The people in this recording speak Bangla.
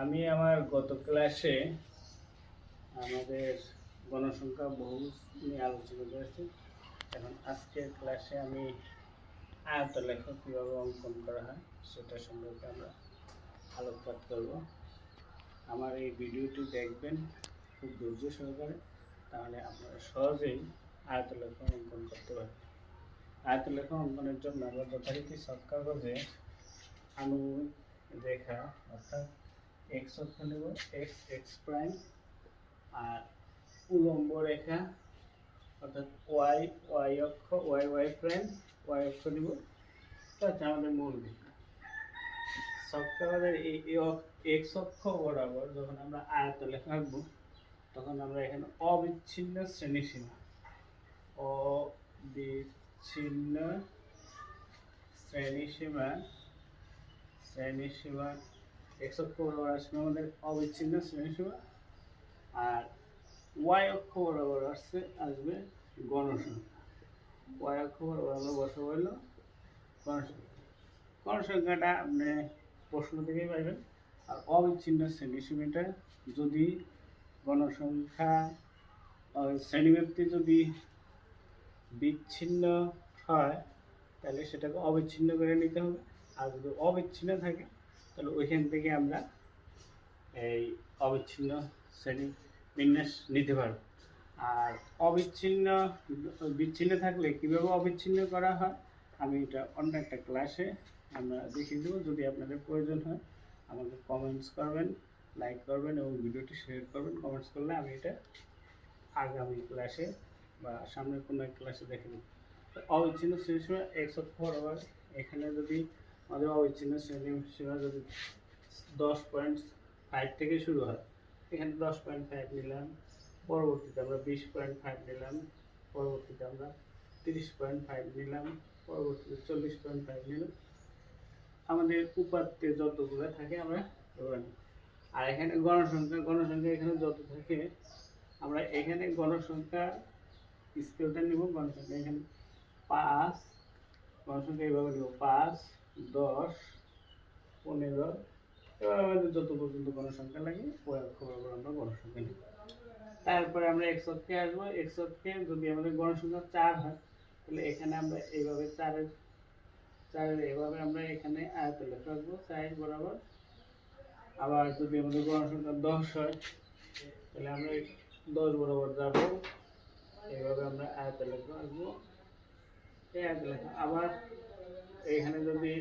আমি আমার গত ক্লাসে আমাদের গণসংখ্যা বহু নিয়ে আলোচনা করেছি। এখন আজকের ক্লাসে আমি আয়তলেখ কীভাবে অঙ্কন করা হয় সেটা সম্পর্কে আমরা আলোকপাত করব। আমার এই ভিডিওটি দেখবেন খুব ধৈর্য সহকারে, তাহলে আপনারা সহজেই আয়তলেখ অঙ্কন করতে পারবেন। আয়তলেখ অঙ্কনের জন্য আমরা যথারীতি শর্ট কাগজে আনুভূমিক রেখা অর্থাৎ এক্স অক্ষ নেব এক্স এক্স প্রাইম আর উলম্ব রেখা, অর্থাৎ ওয়াই ওয়াই অক্ষ ওয়াই ওয়াই প্রাইম ওয়াই অক্ষ নিব। হচ্ছে আমাদের মূল রেখা। সফটওয়্যারের এই এক্স অক্ষ বরাবর যখন আমরা আয়ত লেখা আঁকবো, তখন আমরা এখানে অবিচ্ছিন্ন শ্রেণীসীমা অবিচ্ছিন্ন শ্রেণীসীমা শ্রেণীসীমা এক্স অক্ষ বরাবর আসবে আমাদের অবিচ্ছিন্ন শ্রেণীসীমা। আর ওয়াই অক্ষ বরাবর আসছে আসবে গণসংখ্যা। ওয়াই অক্ষ বরাবর আমরা বসাবো হলো গণসংখ্যা। গণসংখ্যাটা আপনি প্রশ্ন থেকেই পাইবেন। আর অবিচ্ছিন্ন শ্রেণীসীমাটা যদি গণসংখ্যা আহ, শ্রেণীব্যক্তি যদি বিচ্ছিন্ন হয় তাহলে সেটাকে অবিচ্ছিন্ন করে নিতে হবে। আর যদি অবিচ্ছিন্ন থাকে তাহলে ওইখান থেকে আমরা এই অবিচ্ছিন্ন শ্রেণি বিন্যাস নিতে পারব। আর অবিচ্ছিন্ন, বিচ্ছিন্ন থাকলে কীভাবে অবিচ্ছিন্ন করা হয়? আমি এটা অন্য একটা ক্লাসে আমরা দেখিয়ে দেবো। যদি আপনাদের প্রয়োজন হয়, আমাকে কমেন্টস করবেন লাইক করবেন এবং ভিডিওটি শেয়ার করবেন। কমেন্টস করলে আমি এটা আগামী ক্লাসে বা সামনের কোনো এক ক্লাসে দেখে নেব। অবিচ্ছিন্ন শ্রেণি সীমা এক্স অক্ষ আবার এখানে যদি আমাদের অবিচ্ছিন্ন শ্রেণি সীমা যদি দশ পয়েন্ট ফাইভ থেকে শুরু হয়, এখানে দশ পয়েন্ট ফাইভ নিলাম, পরবর্তীতে আমরা বিশ পয়েন্ট ফাইভ নিলাম, পরবর্তীতে আমরা তিরিশ পয়েন্ট ফাইভ নিলাম, পরবর্তীতে চল্লিশ পয়েন্ট ফাইভ নিলাম। আমাদের উপাত্তে যতগুলো থাকে আমরা ধরে নিই। আর এখানে গণসংখ্যা গণসংখ্যা এখানে যত থাকে, আমরা এখানে গণসংখ্যা স্কেলটা নিব, গণসংখ্যা এখানে পাঁচ, গণসংখ্যা এইভাবে নিব, পাঁচ দশ, পনেরো। এবার আমাদের যত পর্যন্ত গণসংখ্যা লাগে বরাবর আমরা গণসংখ্যা নিব। তারপরে আমরা এক্স অক্ষে আসব। এক্স অক্ষে যদি আমাদের গণসংখ্যা চার হয়, তাহলে এখানে আমরা এইভাবে চারের চারের এভাবে আমরা এখানে আয়ত লেখা রাখব, চার বরাবর। আবার যদি আমাদের গণসংখ্যা দশ হয়, তাহলে আমরা দশ বরাবর যাব। এইভাবে আমরা আয়ত লেখা রাখব। আবার এখানে যদি